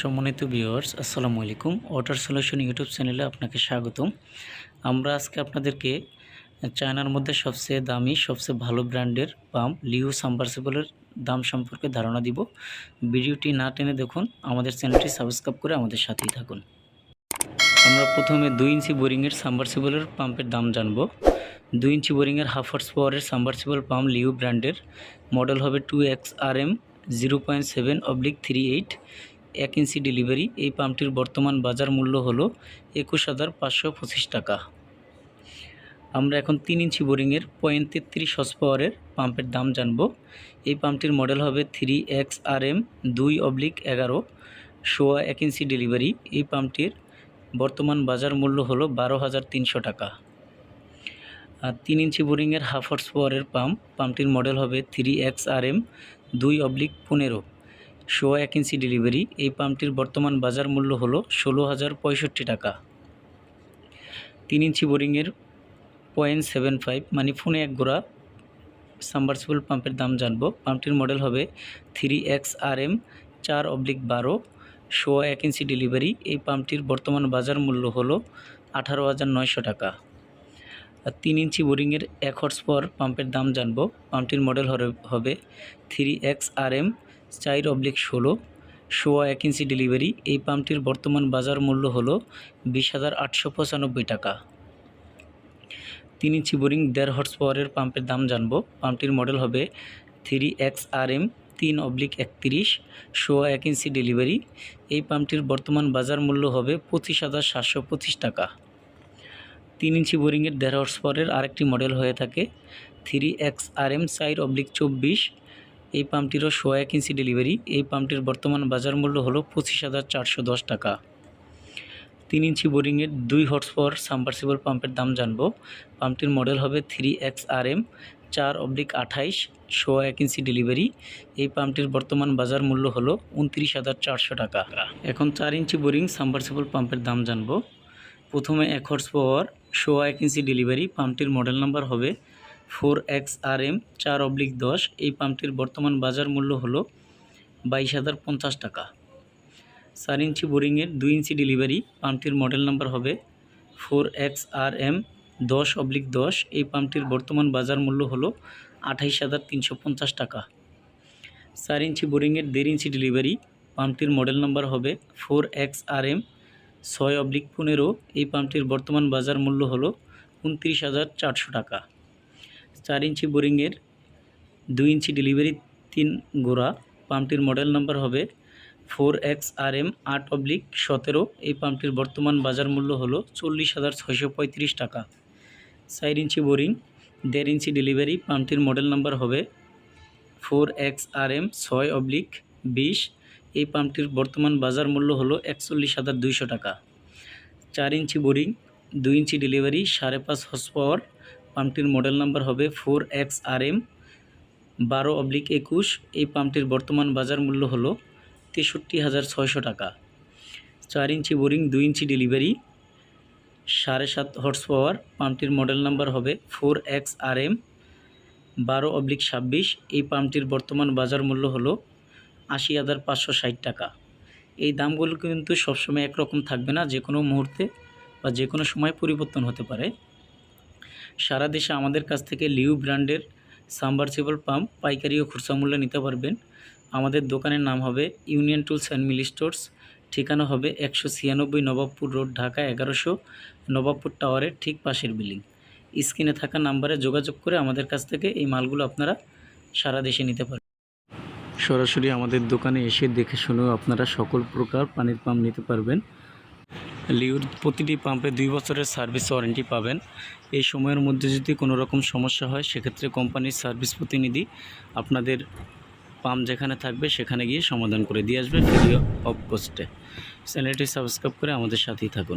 সম্মানিত ভিউয়ার্স আসসালামু আলাইকুম। ওয়াটার সলিউশন ইউটিউব চ্যানেলে আপনাকে স্বাগতম। আমরা আজকে আপনাদেরকে চায়নার মধ্যে সবচেয়ে দামি, সবচেয়ে ভালো ব্র্যান্ডের পাম্প লিও সাবমার্সিবলের দাম সম্পর্কে ধারণা দিব। ভিডিওটি না টেনে দেখুন, আমাদের চ্যানেলটি সাবস্ক্রাইব করে আমাদের সাথেই থাকুন। আমরা প্রথমে দুই ইঞ্চি বোরিংয়ের সাবমার্সিবলের পাম্পের দাম জানব। দুই ইঞ্চি বোরিংয়ের হাফ হর্স পাওয়ারের সাবমার্সিবল পাম্প লিও ব্র্যান্ডের। মডেল হবে two X R M zero point seven oblique three eight এক ইঞ্চি ডেলিভারি। এই পাম্পটির বর্তমান বাজার মূল্য হলো একুশ হাজার পাঁচশো পঁচিশ টাকা। আমরা এখন তিন ইঞ্চি বোরিংয়ের পয়েন্ট তেত্রিশ হর্স পাওয়ারের পাম্পের দাম জানব। এই পাম্পটির মডেল হবে থ্রি এক্স আর এম দুই অবলিক এগারো, সোয়া এক ইঞ্চি ডেলিভারি। এই পাম্পটির বর্তমান বাজার মূল্য হলো বারো হাজার তিনশো টাকা। আর তিন ইঞ্চি বোরিংয়ের হাফ হর্স পাওয়ারের পাম্প, পাম্পটির মডেল হবে থ্রি এক্স আর এম দুই অবলিক পনেরো। সোয়া এক ইঞ্চি ডেলিভারি। এই পাম্পটির বর্তমান বাজার মূল্য হলো ষোলো হাজার পঁয়ষট্টি টাকা। তিন ইঞ্চি বোরিংয়ের পয়েন্ট সেভেন ফাইভ মানে ফোনে এক গোড়া সাবমার্সিবল পাম্পের দাম জানব। পাম্পটির মডেল হবে থ্রি এক্স আর এম, চার অবলিক বারো সোয়া এক ইঞ্চি ডেলিভারি। এই পাম্পটির বর্তমান বাজার মূল্য হলো আঠারো হাজার নয়শো টাকা। আর তিন ইঞ্চি বোরিংয়ের এক হর্স পর পাম্পের দাম জানব। পাম্পটির মডেল হবে থ্রি এক্স আর এম চার অবলিক ষোলো। সোয়া এক ইঞ্চি ডেলিভারি। এই পাম্পটির বর্তমান বাজার মূল্য হলো বিশ হাজার আটশো পঁচানব্বই টাকা। তিন ইঞ্চি বোরিং দেড় হর্স পাওয়ারের পাম্পের দাম জানব। পাম্পটির মডেল হবে থ্রি এক্স আর এম তিন অবলিক একত্রিশ। সোয়া এক ইঞ্চি ডেলিভারি। এই পাম্পটির বর্তমান বাজার মূল্য হবে পঁচিশ হাজার সাতশো পঁচিশ টাকা। তিন ইঞ্চি বোরিংয়ের দেড় হর্স পাওয়ারের আরেকটি মডেল হয়ে থাকে থ্রি এক্স আর এম চার অবলিক চব্বিশ। এই পাম্পটিরও সোয়া এক ইঞ্চি ডেলিভারি। এই পাম্পটির বর্তমান বাজার মূল্য হলো পঁচিশ হাজার চারশো দশ টাকা। তিন ইঞ্চি বোরিংয়ের দুই হর্স পাওয়ার সাবমার্সিবল পাম্পের দাম জানব। পাম্পটির মডেল হবে থ্রি এক্স আর এম চার অবলিক আঠাইশ সোয়া এক ইঞ্চি ডেলিভারি। এই পাম্পটির বর্তমান বাজার মূল্য হলো উনত্রিশ হাজার চারশো টাকা। এখন চার ইঞ্চি বোরিং সাবমার্সিবল পাম্পের দাম জানব। প্রথমে এক হর্স পাওয়ার সোয়া এক ইঞ্চি ডেলিভারি। পাম্পটির মডেল নাম্বার হবে ফোর এক্স আর এম চার অবলিক দশ। এই পাম্পটির বর্তমান বাজার মূল্য হলো বাইশ হাজার পঞ্চাশ টাকা। চার ইঞ্চি বোরিংয়ের দুই ইঞ্চি ডেলিভারি। পাম্পটির মডেল নাম্বার হবে ফোর এক্স আর এম দশ অবলিক দশ। এই পাম্পটির বর্তমান বাজার মূল্য হলো আঠাইশ হাজার তিনশো পঞ্চাশ টাকা। চার ইঞ্চি বোরিংয়ের দেড় ইঞ্চি ডেলিভারি। পাম্পটির মডেল নাম্বার হবে ফোর এক্স আর এম ছয় অবলিক পনেরো। এই পাম্পটির বর্তমান বাজার মূল্য হলো উনত্রিশ হাজার চারশো টাকা। চার ইঞ্চি বোরিংয়ের দুই ইঞ্চি ডেলিভারি তিন গোড়া। পাম্পটির মডেল নাম্বার হবে ফোর এক্স আর এম আট অবলিক সতেরো। এই পাম্পটির বর্তমান বাজার মূল্য হলো চল্লিশ হাজার ছয়শো পঁয়ত্রিশ টাকা। চার ইঞ্চি বোরিং, দেড় ইঞ্চি ডেলিভারি। পাম্পটির মডেল নাম্বার হবে ফোর এক্স আর এম ছয় অবলিক বিশ। এই পাম্পটির বর্তমান বাজার মূল্য হলো একচল্লিশ হাজার দুইশো টাকা। চার ইঞ্চি বোরিং, দুই ইঞ্চি ডেলিভারি, সাড়ে পাঁচ হর্স পাওয়ার। পাম্পটির মডেল নাম্বার হবে ফোর এক্স আর এম, বারো অবলিক একুশ। এই পাম্পটির বর্তমান বাজার মূল্য হলো তেষট্টি হাজার ছয়শো টাকা। চার ইঞ্চি বোরিং, দুই ইঞ্চি ডেলিভারি, সাড়ে সাত হর্স পাওয়ার। পাম্পটির মডেল নাম্বার হবে ফোর এক্স আর এম, বারো অবলিক ছাব্বিশ। এই পাম্পটির বর্তমান বাজার মূল্য হলো আশি হাজার পাঁচশো ষাট টাকা। এই দামগুলো কিন্তু সবসময় একরকম থাকবে না, যে কোনো মুহূর্তে বা যে কোনো সময় পরিবর্তন হতে পারে। সারা দেশে আমাদের কাছ থেকে লিউ ব্র্যান্ডের সাবমার্সিবল পাম্প পাইকারি ও খুচরা মূল্যে নিতে পারবেন। আমাদের দোকানের নাম হবে union tools and Mili stores. ঠিকানা হবে একশো ছিয়ানব্বই নবাবপুর রোড, ঢাকা এগারোশো, নবাবপুর টাওয়ারের ঠিক পাশের বিল্ডিং। স্ক্রিনে থাকা নাম্বারে যোগাযোগ করে আমাদের কাছ থেকে এই মালগুলো আপনারা সারা দেশে নিতে পারেন সরাসরি আমাদের দোকানে এসে দেখে শুনেও আপনারা সকল প্রকার পানির পাম্প নিতে পারবেন। লিউর প্রতিটি পাম্পে দুই বছরের সার্ভিস ওয়ারেন্টি পাবেন। এই সময়ের মধ্যে যদি কোনো রকম সমস্যা হয়, সেক্ষেত্রে কোম্পানির সার্ভিস প্রতিনিধি আপনাদের পাম্প যেখানে থাকবে, সেখানে গিয়ে সমাধান করে দিয়ে আসবে ফ্রি অফ কস্টে। চ্যানেলটি সাবস্ক্রাইব করে আমাদের সাথেই থাকুন।